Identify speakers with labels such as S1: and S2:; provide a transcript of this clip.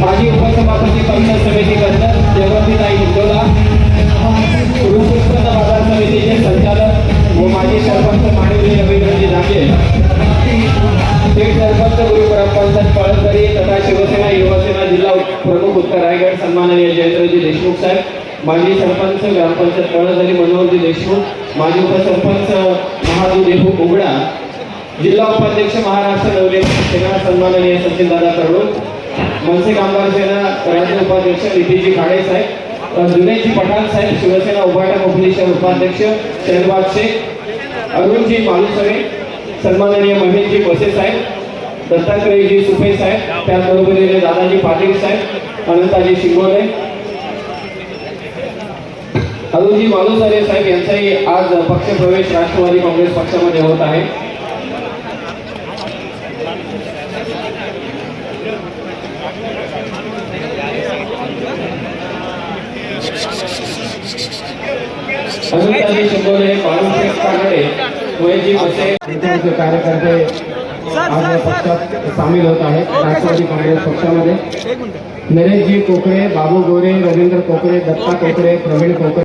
S1: माझी सोडू नका माजी उपसभापती पंचायत समिती कर्जत जगवंतीताई हिंदोला कृषी उत्पन्न बाजार समितीचे संचालक व माजी सरपंच माणिवली रवींद्रजी धाके थेट सरपंच गुरु ग्रामपंचायत पळसदरी तथा शिवसेना युवासेना जिल्हा प्रमुख उत्तर रायगड सन्माननीय जयेंद्रजी देशमुख साहेब. माजी सरपंच ग्रामपंचायत पळसदरी मनोहरजी देशमुख. माजी उपसरपंच महादू देहू उघडा. जिल्हा उपाध्यक्ष महाराष्ट्र नवले सेना सन्माननीय सचिन दादा तरुण. मनसे कामगार सेना राज्य उपाध्यक्ष नितीनजी खाडे साहेब जुनेजी पठाण साहेब शिवसेना उभाटा कोकणी उपाध्यक्ष शहरबाग शेख अरुणजी मालुसरे सन्माननीय महेशजी बसे साहेब दत्तात्रेयजी सुपे साहेब त्याचबरोबरीने दादाजी पाटील साहेब अनंताजी शिंगोले अरुणजी मालुसरे साहेब यांचाही आज पक्षप्रवेश राष्ट्रवादी काँग्रेस पक्षामध्ये होत आहे. कानडे बसे इत्यादी कार्यकर्ते आज पक्षात सामील होत आहेत. राष्ट्रवादी काँग्रेस पक्षामध्ये. नरेशजी कोकरे बाबू गोरे रवींद्र कोकरे दत्ता कोकरे प्रवीण कोकरे